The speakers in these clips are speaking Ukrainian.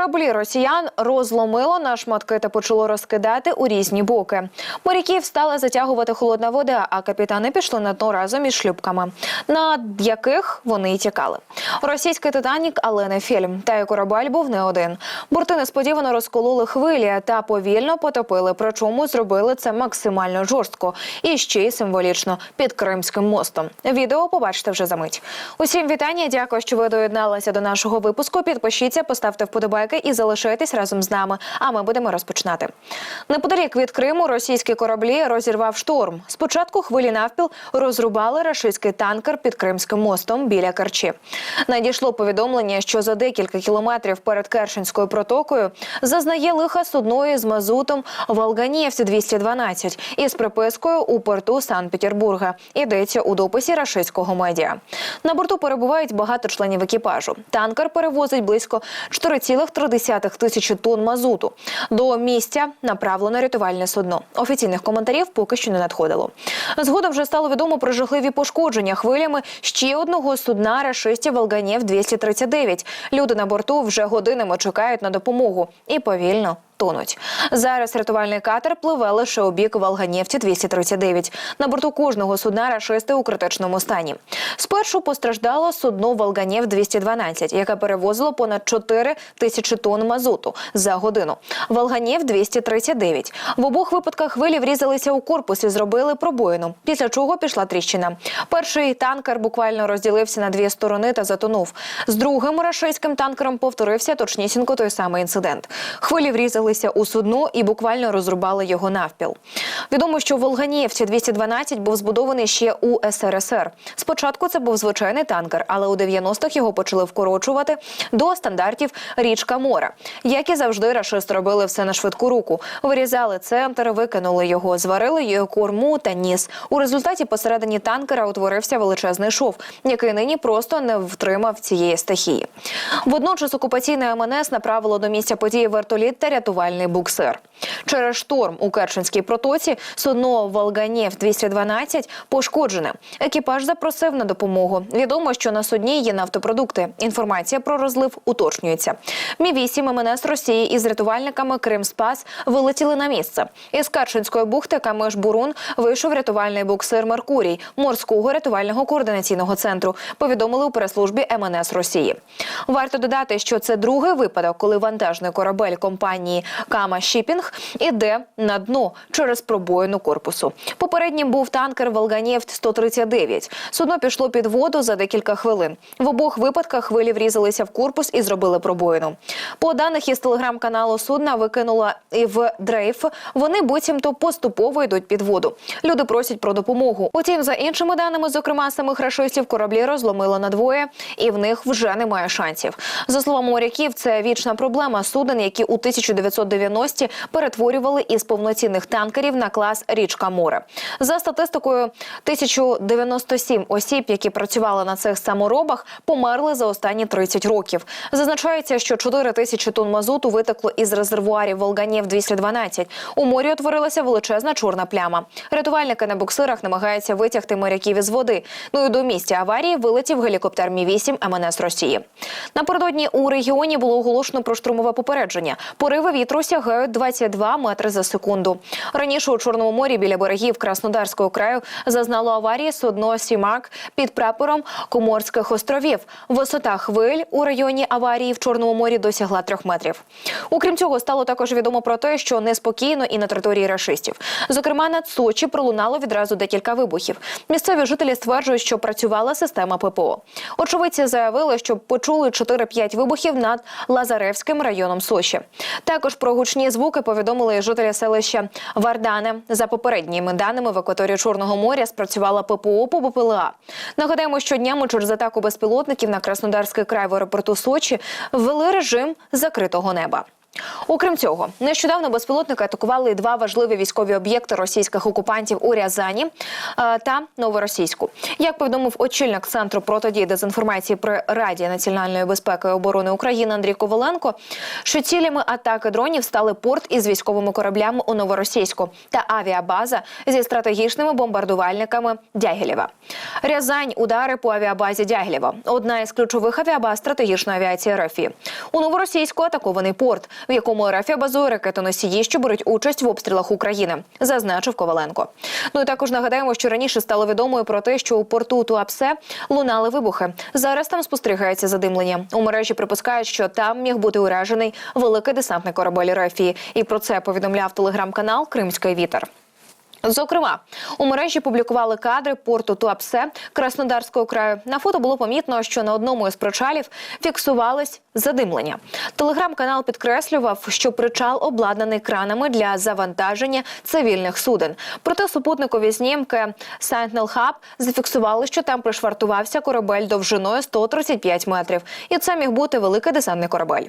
Кораблі росіян розломило на шматки та почало розкидати у різні боки. Моряків стала затягувати холодна вода, а капітани пішли на дно разом із шлюпками, на яких вони й тікали. Російський Титанік, але не фільм. Та й корабель був не один. Борти несподівано розкололи хвилі та повільно потопили. Причому зробили це максимально жорстко і ще й символічно під Кримським мостом. Відео побачите вже за мить. Усім вітання. Дякую, що ви доєдналися до нашого випуску. Підпишіться, поставте вподобайки і залишайтесь разом з нами. А ми будемо розпочинати. Неподалік від Криму російські кораблі розірвав шторм. Спочатку хвилі навпіл розрубали рашистський танкер під Кримським мостом біля Керчі. Надійшло повідомлення, що за декілька кілометрів перед Керченською протокою зазнає лиха судної з мазутом Волганєвці 212 із припискою у порту Санкт-Петербурга. Йдеться у дописі рашистського медіа. На борту перебувають багато членів екіпажу. Танкер перевозить близько 4,3 тисячі тонн мазуту. До місця направлено рятувальне судно. Офіційних коментарів поки що не надходило. Згодом вже стало відомо про жахливі пошкодження хвилями ще одного судна рашистів Волганєв 239 Люди на борту вже годинами чекають на допомогу і повільно. Тонуть зараз. Рятувальний катер пливе лише у бік Волганєвці 239 На борту кожного судна рашисти у критичному стані. Спершу постраждало судно Волганєв 212 яке перевозило понад 4 тисячі тонн мазуту за годину. Волганєв 239 В обох випадках хвилі врізалися у корпус і зробили пробоїну. Після чого пішла тріщина. Перший танкер буквально розділився на дві сторони та затонув. З другим рашистським танкером повторився точнісінько той самий інцидент. Хвилі врізали у судно і буквально розрубали його навпіл. Відомо, що Волганєвці 212 був збудований ще у СРСР. Спочатку це був звичайний танкер, але у 90-х його почали вкорочувати до стандартів річка мора. Як і завжди, рашисти робили все на швидку руку. Вирізали центр, викинули його, зварили його корму та ніс. У результаті посередині танкера утворився величезний шов, який нині просто не втримав цієї стихії. Водночас окупаційне МНС направило до місця події вертоліт та рятувальний буксир. Через шторм у Керченській протоці судно Волганєв 212 пошкоджене. Екіпаж запросив на допомогу. Відомо, що на судні є нафтопродукти. Інформація про розлив уточнюється. Мі 8 МНС Росії із рятувальниками Кримспас вилетіли на місце. Із Керченської бухти Камиш Бурун вийшов рятувальний буксир Меркурій морського рятувального координаційного центру. Повідомили у прес-службі МНС Росії. Варто додати, що це другий випадок, коли вантажний корабель компанії Кама Шіпінг іде на дно через пробоїну корпусу. Попереднім був танкер Волганєфт 139 Судно пішло під воду за декілька хвилин. В обох випадках хвилі врізалися в корпус і зробили пробоїну. По даних із телеграм-каналу судна викинула і в дрейф. Вони буцімто поступово йдуть під воду. Люди просять про допомогу. Утім, за іншими даними, зокрема самих рашистів, кораблі розломило надвоє, і в них вже немає шансів. За словами моряків, це вічна проблема суден, які у 1990-ті перетворювали із повноцінних танкерів на клас річка море. За статистикою, 1097 осіб, які працювали на цих саморобах, померли за останні 30 років. Зазначається, що 4 тисячі тонн мазуту витекло із резервуарів Волганєв 212 У морі утворилася величезна чорна пляма. Рятувальники на буксирах намагаються витягти моряків із води. Ну і до місця аварії вилетів гелікоптер Мі 8 МНС Росії. Напередодні у регіоні було оголошено про штурмове попередження. Пориви вітру сягають 22 метри за секунду. Раніше у Чорному морі біля берегів Краснодарського краю зазнало аварії судно Сімак під прапором Коморських островів. Висота хвиль у районі аварії в Чорному морі досягла трьох метрів. Окрім цього, стало також відомо про те, що неспокійно і на території рашистів. Зокрема, над Сочі пролунало відразу декілька вибухів. Місцеві жителі стверджують, що працювала система ППО. Очевидці заявили, що почули 4-5 вибухів над Лазаревським районом Сочі. Також про гучні звуки повідомили і жителі селища Вардане. За попередніми даними в акваторії Чорного моря спрацювала ППО по БПЛА. Нагадаємо, що днями через атаку безпілотників на Краснодарський край в аеропорту Сочі ввели режим закритого неба. Окрім цього, нещодавно безпілотники атакували два важливі військові об'єкти російських окупантів у Рязані е, та Новоросійську. Як повідомив очільник центру протидії дезінформації при Раді національної безпеки і оборони України Андрій Коваленко, що цілями атаки дронів стали порт із військовими кораблями у Новоросійську та авіабаза зі стратегічними бомбардувальниками Дягілєва. Рязань удари по авіабазі Дягілєва – одна із ключових авіабаз стратегічної авіації РФ. У Новоросійську атакований порт, в якому РФ базує ракетоносії, що беруть участь в обстрілах України, зазначив Коваленко. Ну і також нагадаємо, що раніше стало відомою про те, що у порту Туапсе лунали вибухи. Зараз там спостерігається задимлення. У мережі припускають, що там міг бути уражений великий десантний корабель РФ. І про це повідомляв телеграм-канал Кримський вітер. Зокрема, у мережі публікували кадри порту Туапсе Краснодарського краю. На фото було помітно, що на одному із причалів фіксувались задимлення. Телеграм-канал підкреслював, що причал обладнаний кранами для завантаження цивільних суден. Проте супутникові знімки Sentinel Hub зафіксували, що там пришвартувався корабель довжиною 135 метрів, і це міг бути великий десантний корабель.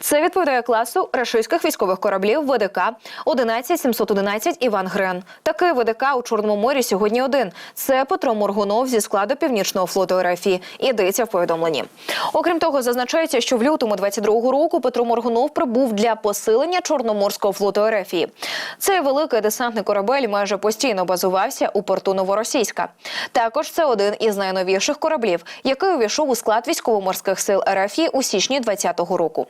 Це відповідає класу рашистських військових кораблів ВДК 11711 Іван Грен. Такий ВДК у Чорному морі сьогодні один. Це Петро Моргунов зі складу північного флоту РФ. Ідеться в повідомленні. Окрім того, зазначається, що в лютому 22-го року Петро Моргунов прибув для посилення Чорноморського флоту РФ. Цей великий десантний корабель майже постійно базувався у порту Новоросійська. Також це один із найновіших кораблів, який увійшов у склад військово-морських сил РФ у січні 2020 року.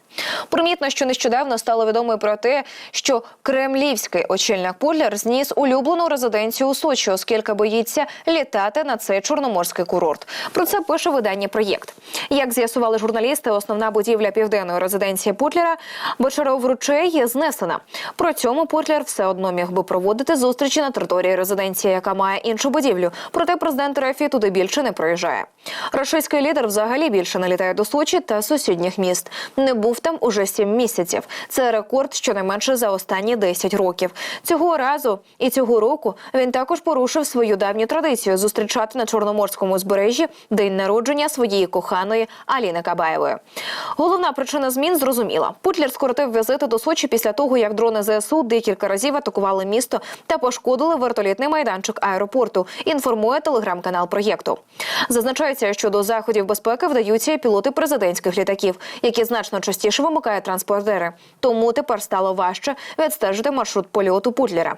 Примітно, що нещодавно стало відомо про те, що кремлівський очільник Пудлер зніс улюблену резиденцію у Сочі, оскільки боїться літати на цей чорноморський курорт. Про це пише видання проєкт. Як з'ясували журналісти, основна будівля південної резиденції Путлера Бочаров ручей є знесена. При цьому Путлер все одно міг би проводити зустрічі на території резиденції, яка має іншу будівлю. Проте президент РФ туди більше не проїжджає. Рашистський лідер взагалі більше не літає до Сочі та сусідніх міст. Не був там уже сім місяців. Це рекорд щонайменше за останні 10 років. Цього разу і цього року він також порушив свою давню традицію зустрічати на чорноморському узбережжі день народження своєї коханої Аліни Кабаєвої. Головна причина змін зрозуміла. Путлер скоротив візити до Сочі після того, як дрони ЗСУ декілька разів атакували місто та пошкодили вертолітний майданчик аеропорту. Інформує телеграм-канал проєкту. Зазначається, що до заходів безпеки вдаються і пілоти президентських літаків, які значно частіше вимикають транспортери. Тому тепер стало важче відстежити маршрут польоту Путлера.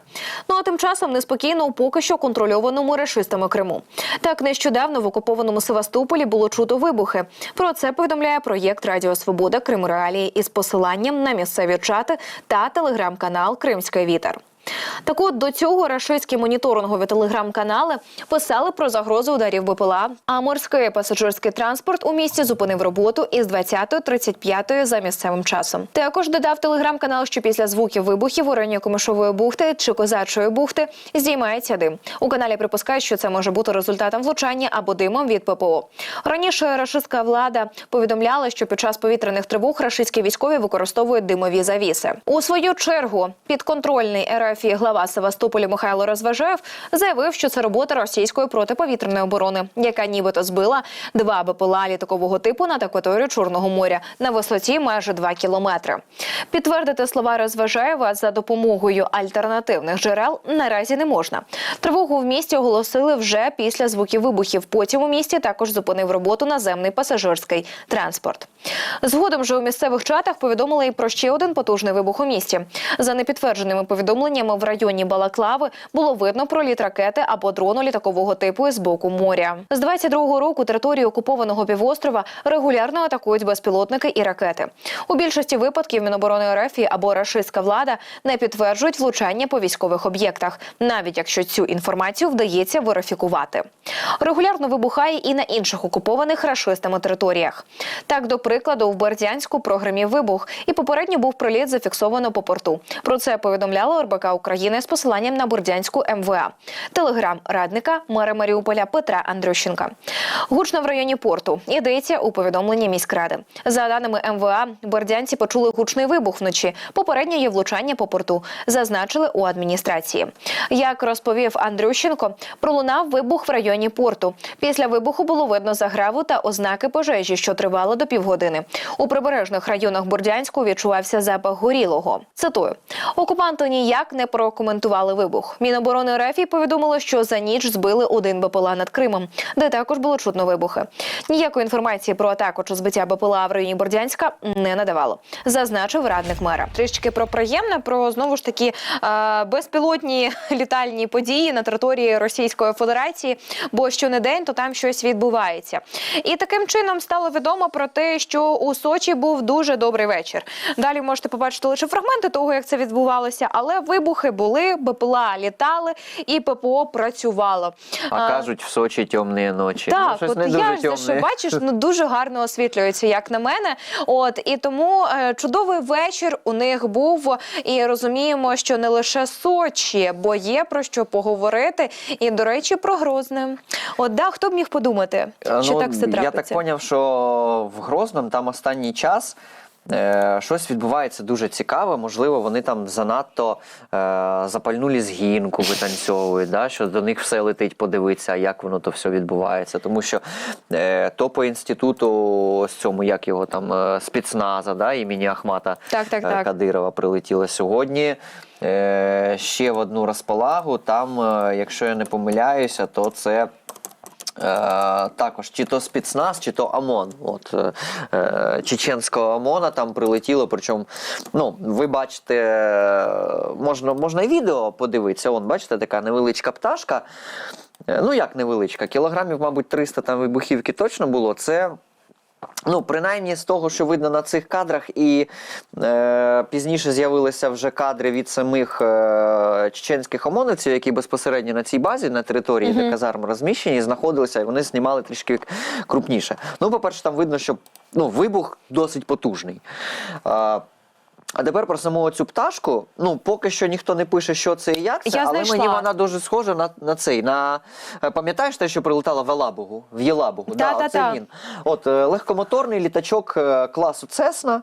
Ну а тим часом неспокійно у поки що контрольованому рашистами Криму. Так нещодавно в окупованому Севастополі було чуто вибухи. Про це повідомляє проєкт Радіо Свобода Крим Реалії із посиланням на місцеві чати та телеграм-канал Кримський вітер. Так от до цього рашистські моніторингові телеграм-канали писали про загрозу ударів БПЛА, а морський пасажирський транспорт у місті зупинив роботу із 20.35 за місцевим часом. Також додав телеграм-канал, що після звуків вибухів у районі Комишової бухти чи Козачої бухти здіймається дим. У каналі припускають, що це може бути результатом влучання або димом від ППО. Раніше рашистська влада повідомляла, що під час повітряних тривог рашистські військові використовують димові завіси. У свою чергу підконтрольний РФ глава Севастополя Михайло Розважаєв заявив, що це робота російської протиповітряної оборони, яка нібито збила два БПЛА літакового типу на акваторію Чорного моря на висоті майже 2 кілометри. Підтвердити слова Розважаєва за допомогою альтернативних джерел наразі не можна. Тривогу в місті оголосили вже після звуків вибухів. Потім у місті також зупинив роботу наземний пасажирський транспорт. Згодом же у місцевих чатах повідомили і про ще один потужний вибух у місті. За непідтвердженими повідомленнями в районі Балаклави було видно проліт ракети або дрону літакового типу з боку моря. З 22-го року територію окупованого півострова регулярно атакують безпілотники і ракети. У більшості випадків Міноборони РФ або рашистська влада не підтверджують влучання по військових об'єктах, навіть якщо цю інформацію вдається верифікувати. Регулярно вибухає і на інших окупованих рашистами територіях. Так, до прикладу, в Бердянську програмі вибух і попередньо був приліт зафіксовано по порту. Про це повідомляла РБК України з посиланням на Бордянську МВА. Телеграм радника мера Маріуполя Петра Андрющенка. Гучно в районі порту. Йдеться у повідомленні міськради. За даними МВА, бордянці почули гучний вибух вночі. Попередньо є влучання по порту. Зазначили у адміністрації. Як розповів Андрющенко, пролунав вибух в районі порту. Після вибуху було видно заграву та ознаки пожежі, що тривало до півгодини. У прибережних районах Бордянську відчувався запах горілого. Цитую: окупанти ніяк не прокоментували вибух. Міноборони РФ повідомило, що за ніч збили один БПЛА над Кримом, де також було чутно вибухи. Ніякої інформації про атаку чи збиття БПЛА в районі Бордянська не надавало. Зазначив радник мера. Трішки про приємне, про знову ж таки е, безпілотні літальні події на території Російської Федерації. Бо що не день, то там щось відбувається. І таким чином стало відомо про те, що у Сочі був дуже добрий вечір. Далі можете побачити лише фрагменти того, як це відбувалося, але вибухи були, БПЛА літали і ППО працювало. А кажуть, в Сочі темні ночі. ну, Так, щось от не дуже я ж за що бачиш, ну дуже гарно освітлюється, як на мене. От і тому е, чудовий вечір у них був. І розуміємо, що не лише Сочі, бо є про що поговорити. І до речі, про Грозне. От да, хто б міг подумати, Е, що ну, так все трапиться? Я так зрозумів, що в Грозному там останній час. Е, Щось відбувається дуже цікаве. Можливо, вони там занадто е, запальну лізгінку витанцьовують, да? що до них все летить подивитися, як воно то все відбувається. Тому що е, то по інституту з цьому, як його там, е, спецназа, да, імені Ахмата Так, так, е, так. Кадирова прилетіло сьогодні. Е, ще в одну розпалагу. Там, е, якщо я не помиляюся, то це. Е, також чи то спецназ, чи то ОМОН. От е, е, чеченського ОМОНа там прилетіло. Причому, ну, ви бачите, можна, можна і відео подивитися. Вон, бачите, така невеличка пташка. Ну як невеличка, кілограмів, мабуть, 300 там вибухівки точно було. Це Ну, принаймні з того, що видно на цих кадрах, і е, пізніше з'явилися вже кадри від самих е, чеченських ОМОНівців, які безпосередньо на цій базі, на території, де казарм розміщені, знаходилися, і вони знімали трішки крупніше. Ну, по-перше, там видно, що ну, вибух досить потужний. Е, а тепер про саму цю пташку. Ну, поки що ніхто не пише, що це і як це, Я але знайшла. мені вона дуже схожа на, на цей. На, е, пам'ятаєш те, що прилетала в Елабугу, в Єлабугу? Да-да-да. він. От е, легкомоторний літачок е, класу Цесна.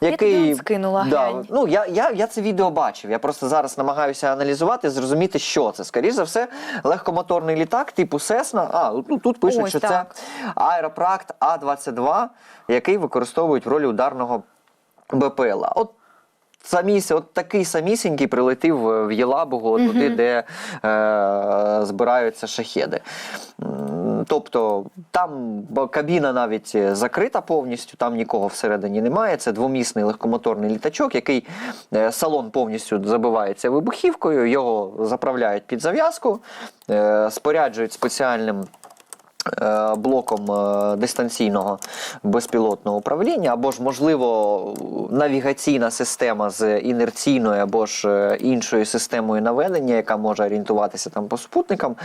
Я Який, тобі скинула, да, глянь. ну я, я, я це відео бачив. Я просто зараз намагаюся аналізувати, зрозуміти, що це. Скоріше за все, легкомоторний літак, типу Сесна. А, ну тут пишуть, Ось що так. це аеропракт А-22, який використовують в ролі ударного БПЛА. От Самісь, от такий самісінький прилетів е, в Єлабугу, от туди, де е, збираються шахеди. Тобто там кабіна навіть закрита повністю, там нікого всередині немає. Це двомісний легкомоторний літачок, який е, салон повністю забивається вибухівкою, його заправляють під зав'язку, е, споряджують спеціальним блоком е, дистанційного безпілотного управління, або ж, можливо, навігаційна система з інерційною або ж е, іншою системою наведення, яка може орієнтуватися там по супутникам.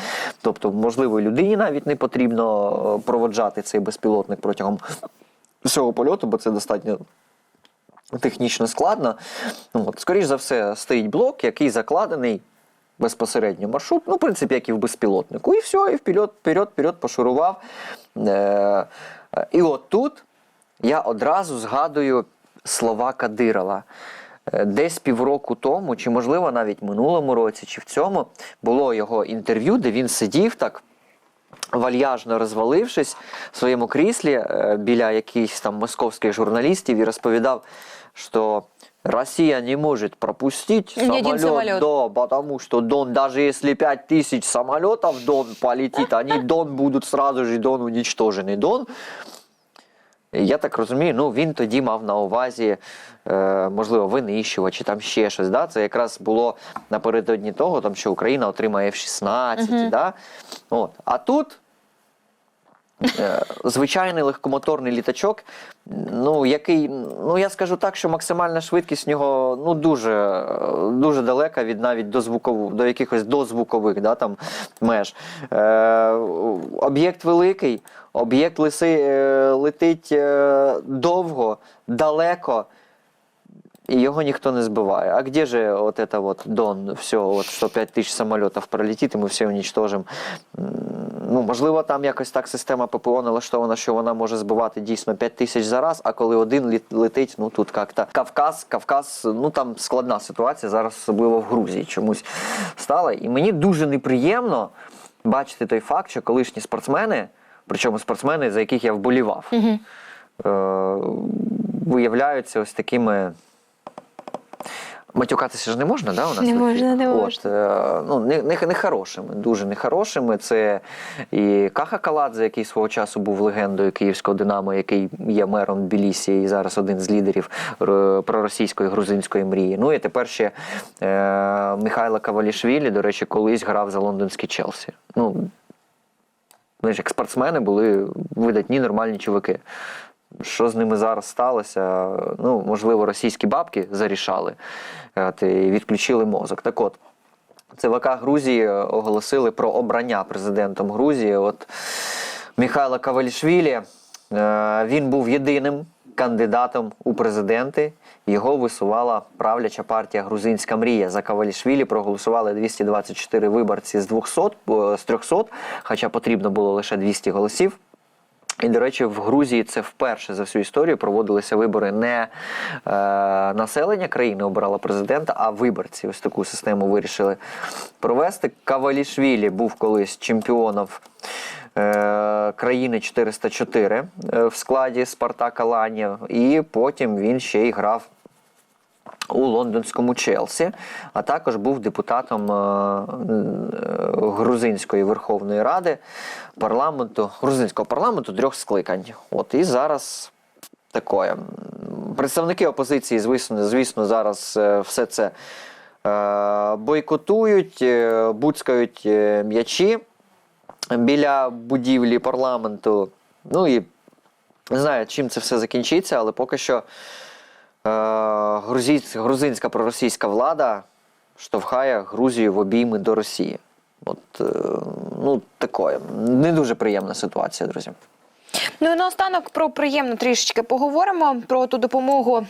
Тобто, можливо, людині навіть не потрібно е, проводжати цей безпілотник протягом всього польоту, бо це достатньо. Технічно складно. От, скоріш за все, стоїть блок, який закладений безпосередньо маршрут, ну, в принципі, як і в безпілотнику. І все, і вперед, вперед, вперед пошурував. Е, і от тут я одразу згадую слова Кадирова. Е, Десь півроку тому, чи можливо навіть минулому році, чи в цьому було його інтерв'ю, де він сидів так вальяжно розвалившись в своєму кріслі е, біля якихось там московських журналістів і розповідав, що Россия не может пропустить Ни самолет, самолет. да, потому что Дон, даже если 5000 самолетов Дон полетит, они Дон будут сразу же Дон уничтожены. Дон я так розумію, ну він тоді мав на увазі, е, можливо, винищувач чи там ще щось. Да? Це якраз було напередодні того, там, що Україна отримає F-16. Да? От. А тут звичайний легкомоторний літачок, ну, який, ну я скажу так, що максимальна швидкість в нього ну, дуже, е, дуже далека від навіть до звукову, до якихось дозвукових да, там, меж. Е, об'єкт великий, об'єкт лиси, е, летить е, довго, далеко. И его никто не збиває. А где же вот это вот Дон, все, вот, что 5 тысяч самолетов пролетит, і ми все уничтожим? Ну, можливо, там якось так система ППО налаштована, що вона може збивати дійсно 5 тисяч за раз, а коли один летить, ну тут як-то Кавказ, Кавказ, ну там складна ситуація зараз, особливо в Грузії чомусь стала. І мені дуже неприємно бачити той факт, що колишні спортсмени, причому спортсмени, за яких я вболівав, е, виявляються ось такими. Матюкатися ж не можна, да, у нас? Не можна, не От, можна. е, ну, не, не, нехорошими, дуже нехорошими. Це і Каха Каладзе, який свого часу був легендою київського Динамо, який є мером Тбілісі і зараз один з лідерів проросійської грузинської мрії. Ну і тепер ще е, Михайло Кавалішвілі, до речі, колись грав за лондонський Челсі. Ну, вони ж як спортсмени були видатні нормальні чуваки. Що з ними зараз сталося? Ну, можливо, російські бабки зарішали і відключили мозок. Так от, ЦВК Грузії оголосили про обрання президентом Грузії. От Михайло Кавалішвілі. Е, Він був єдиним кандидатом у президенти. Його висувала правляча партія Грузинська мрія. За Кавалішвілі проголосували 224 виборці з 200, е, з 300, хоча потрібно було лише 200 голосів. І, до речі, в Грузії це вперше за всю історію проводилися вибори не е, населення країни обирало президента, а виборці. Ось таку систему вирішили провести. Кавалішвілі був колись чемпіоном е, країни 404 е, в складі Спартака Ланів, і потім він ще й грав у лондонському Челсі, а також був депутатом е, е, Грузинської Верховної Ради парламенту, грузинського парламенту трьох скликань. От і зараз такое. Представники опозиції, звісно, звісно, зараз е, все це бойкотують, буцкають е, м'ячі біля будівлі парламенту. Ну і не знаю, чим це все закінчиться, але поки що грузинська проросійська влада штовхає Грузію в обійми до Росії. От, е, ну, такое. Не дуже приємна ситуація, друзі. Ну і наостанок про приємно трішечки поговоримо про ту допомогу,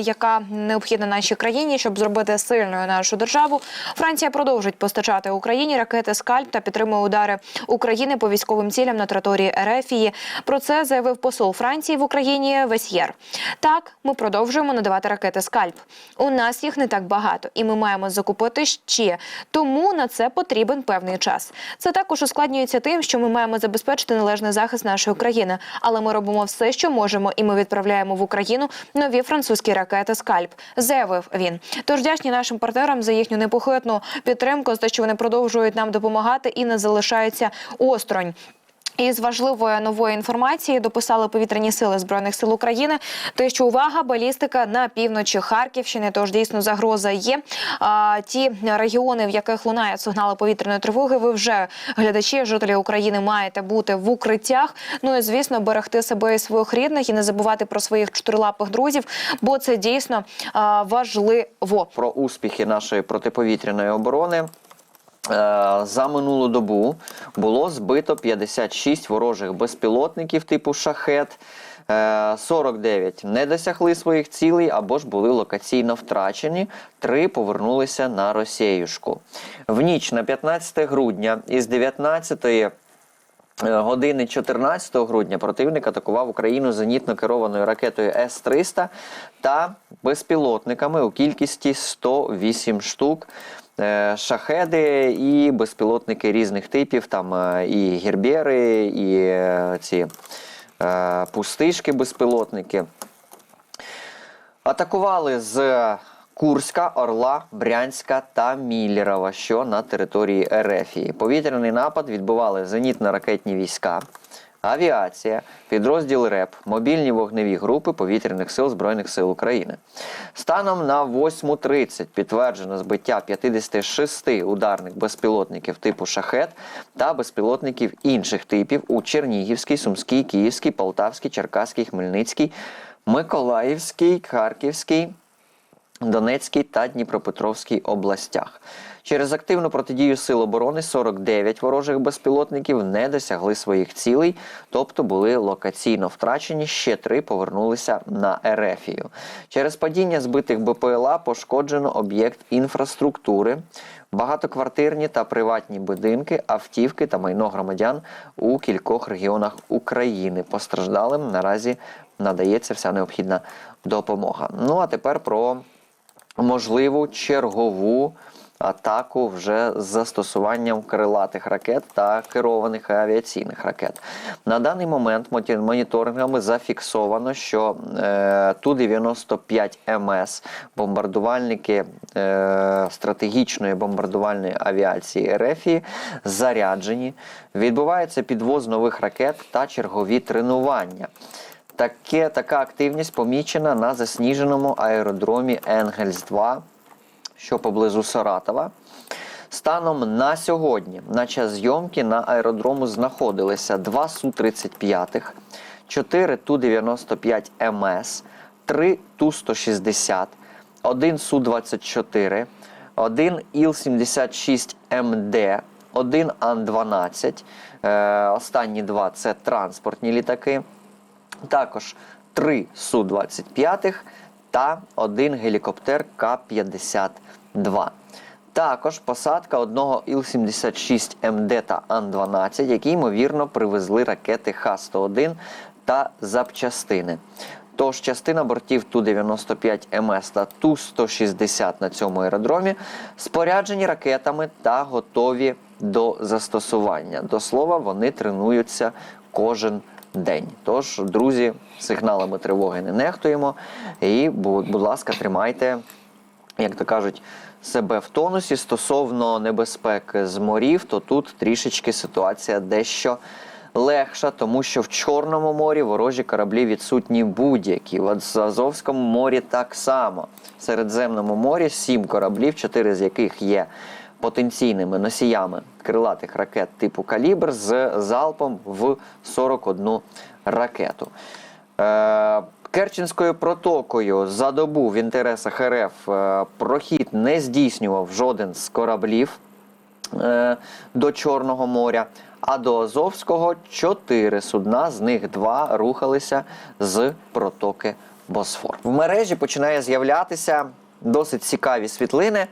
яка необхідна нашій країні, щоб зробити сильною нашу державу. Франція продовжить постачати Україні ракети скальп та підтримує удари України по військовим цілям на території Ерефії. Про це заявив посол Франції в Україні Весьєр. Так, ми продовжуємо надавати ракети скальп. У нас їх не так багато, і ми маємо закупити ще. Тому на це потрібен певний час. Це також ускладнюється тим, що ми маємо забезпечити належний захист нашої країни. Але ми робимо все, що можемо, і ми відправляємо в Україну нові французькі ракети Скальп. Заявив він. Тож вдячні нашим партнерам за їхню непохитну підтримку, за те, що вони продовжують нам допомагати і не залишаються осторонь. Із важливої нової інформації дописали повітряні сили збройних сил України. Те, що увага, балістика на півночі Харківщини, тож дійсно загроза є. А, ті регіони, в яких лунають сигнали повітряної тривоги, ви вже глядачі, жителі України, маєте бути в укриттях. Ну і звісно, берегти себе і своїх рідних і не забувати про своїх чотирилапих друзів, бо це дійсно а, важливо. Про успіхи нашої протиповітряної оборони. Е, За минулу добу було збито 56 ворожих безпілотників типу шахет. Е, 49 не досягли своїх цілей або ж були локаційно втрачені. Три повернулися на Росіюшку. В ніч на 15 грудня із 19 Е, Години 14 грудня противник атакував Україну зенітно керованою ракетою С-300 та безпілотниками у кількості 108 штук. Е, Шахеди і безпілотники різних типів, там е, і гербери, і е, ці е, пустишки безпілотники. Атакували з Курська, Орла, Брянська та Міллєрова, що на території Ерефії. Повітряний напад відбували зенітно-ракетні війська, авіація, підрозділ РЕП, мобільні вогневі групи повітряних сил Збройних сил України. Станом на 8.30 підтверджено збиття 56 ударних безпілотників типу шахет та безпілотників інших типів у Чернігівській, Сумській, Київській, Полтавській, Черкаській, Хмельницькій, Миколаївській, Харківській. Донецькій та Дніпропетровській областях. Через активну протидію Сил оборони 49 ворожих безпілотників не досягли своїх цілей, тобто були локаційно втрачені. Ще три повернулися на Ерефію. Через падіння збитих БПЛА пошкоджено об'єкт інфраструктури, багатоквартирні та приватні будинки, автівки та майно громадян у кількох регіонах України. Постраждалим наразі надається вся необхідна допомога. Ну а тепер про можливу чергову атаку вже з застосуванням крилатих ракет та керованих авіаційних ракет. На даний момент моніторингами зафіксовано, що е, Ту-95 МС, бомбардувальники е, стратегічної бомбардувальної авіації РФ, заряджені. Відбувається підвоз нових ракет та чергові тренування. Таке, така активність помічена на засніженому аеродромі Енгельс-2, що поблизу Саратова. Станом на сьогодні, на час зйомки, на аеродрому знаходилися два Су-35, 4 Ту-95 МС, 3 Ту-160, 1 Су-24, 1 Іл-76 МД, 1 Ан-12. Е, останні два це транспортні літаки. Також три Су-25 та один гелікоптер К-52. Також посадка одного Іл-76 МД та Ан-12, які, ймовірно, привезли ракети Х-101 та запчастини. Тож частина бортів Ту-95 МС та Ту-160 на цьому аеродромі споряджені ракетами та готові до застосування. До слова, вони тренуються кожен день. Тож, друзі, сигналами тривоги не нехтуємо. І, будь ласка, тримайте, як то кажуть, себе в тонусі стосовно небезпек з морів, то тут трішечки ситуація дещо легша, тому що в Чорному морі ворожі кораблі відсутні будь-які. В Азовському морі так само. В Середземному морі сім кораблів, чотири з яких є потенційними носіями крилатих ракет типу калібр з залпом в 41 ракету. Е, Керченською протокою за добу в інтересах РФ е, прохід не здійснював жоден з кораблів е, до Чорного моря, а до Азовського чотири судна, з них два рухалися з протоки Босфор. В мережі починає з'являтися досить цікаві світлини.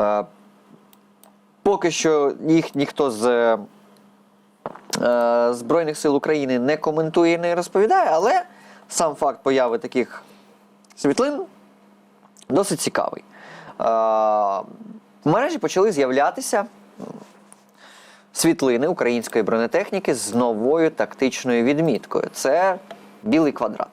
Е, Поки що їх ніхто з е, е, Збройних сил України не коментує і не розповідає, але сам факт появи таких світлин досить цікавий. Е, в мережі почали з'являтися світлини української бронетехніки з новою тактичною відміткою. Це білий квадрат.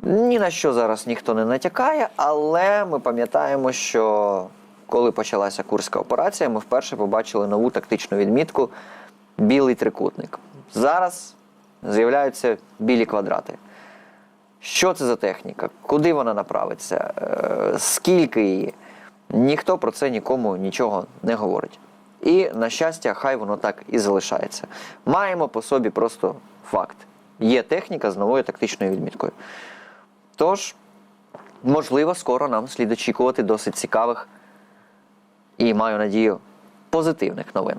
Ні на що зараз ніхто не натякає, але ми пам'ятаємо, що коли почалася Курська операція, ми вперше побачили нову тактичну відмітку білий трикутник. Зараз з'являються білі квадрати. Що це за техніка? Куди вона направиться? Е, Скільки її? Ніхто про це нікому нічого не говорить. І, на щастя, хай воно так і залишається. Маємо по собі просто факт: є техніка з новою тактичною відміткою. Тож, можливо, скоро нам слід очікувати досить цікавих і маю надію позитивних новин.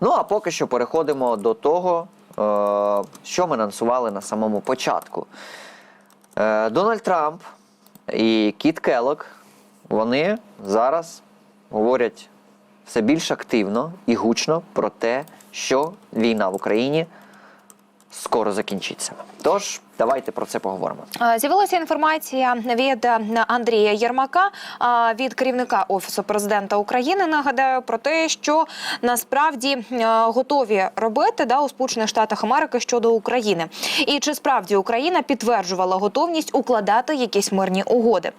Ну а поки що переходимо до того, е, що ми анонсували на самому початку. Е, Дональд Трамп і Кіт Келлог, вони зараз говорять все більш активно і гучно про те, що війна в Україні скоро закінчиться. Тож, давайте про це поговоримо. З'явилася інформація від Андрія Єрмака від керівника офісу президента України. Нагадаю про те, що насправді готові робити да у Сполучених Штатах Америки щодо України, і чи справді Україна підтверджувала готовність укладати якісь мирні угоди.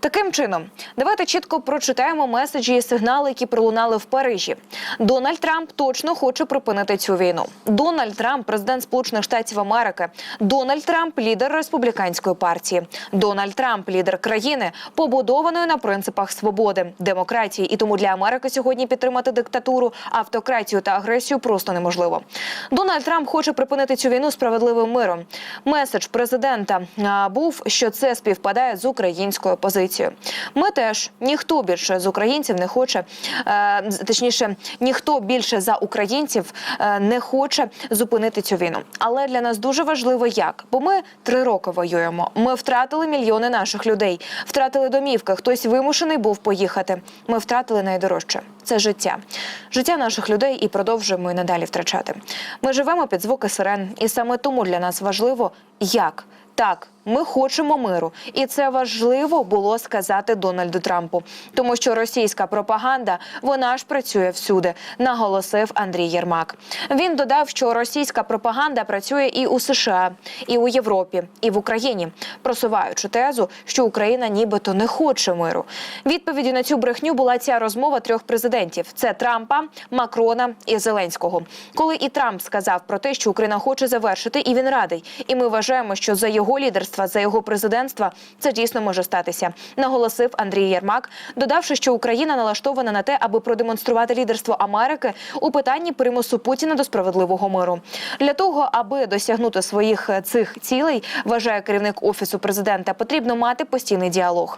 Таким чином, давайте чітко прочитаємо меседжі і сигнали, які пролунали в Парижі. Дональд Трамп точно хоче припинити цю війну. Дональд Трамп, президент Сполучених Штатів Америки. Дональд Трамп Трамп лідер республіканської партії. Дональд Трамп лідер країни, побудованої на принципах свободи, демократії. І тому для Америки сьогодні підтримати диктатуру, автократію та агресію просто неможливо. Дональд Трамп хоче припинити цю війну справедливим миром. Меседж президента був, що це співпадає з українською позицією. Ми теж ніхто більше з українців не хоче, е, точніше, ніхто більше за українців е, не хоче зупинити цю війну. Але для нас дуже важливо, як бо ми три роки воюємо. Ми втратили мільйони наших людей, втратили домівки. Хтось вимушений був поїхати. Ми втратили найдорожче це життя, життя наших людей і продовжуємо і надалі втрачати. Ми живемо під звуки сирен, і саме тому для нас важливо, як так. Ми хочемо миру, і це важливо було сказати Дональду Трампу, тому що російська пропаганда вона ж працює всюди, наголосив Андрій Єрмак. Він додав, що російська пропаганда працює і у США, і у Європі, і в Україні, просуваючи тезу, що Україна нібито не хоче миру. Відповіддю на цю брехню була ця розмова трьох президентів: це Трампа, Макрона і Зеленського. Коли і Трамп сказав про те, що Україна хоче завершити, і він радий. І ми вважаємо, що за його лідерства, за його президентства це дійсно може статися. Наголосив Андрій Єрмак, додавши, що Україна налаштована на те, аби продемонструвати лідерство Америки у питанні примусу Путіна до справедливого миру. Для того, аби досягнути своїх е, цих цілей, вважає керівник офісу президента, потрібно мати постійний діалог.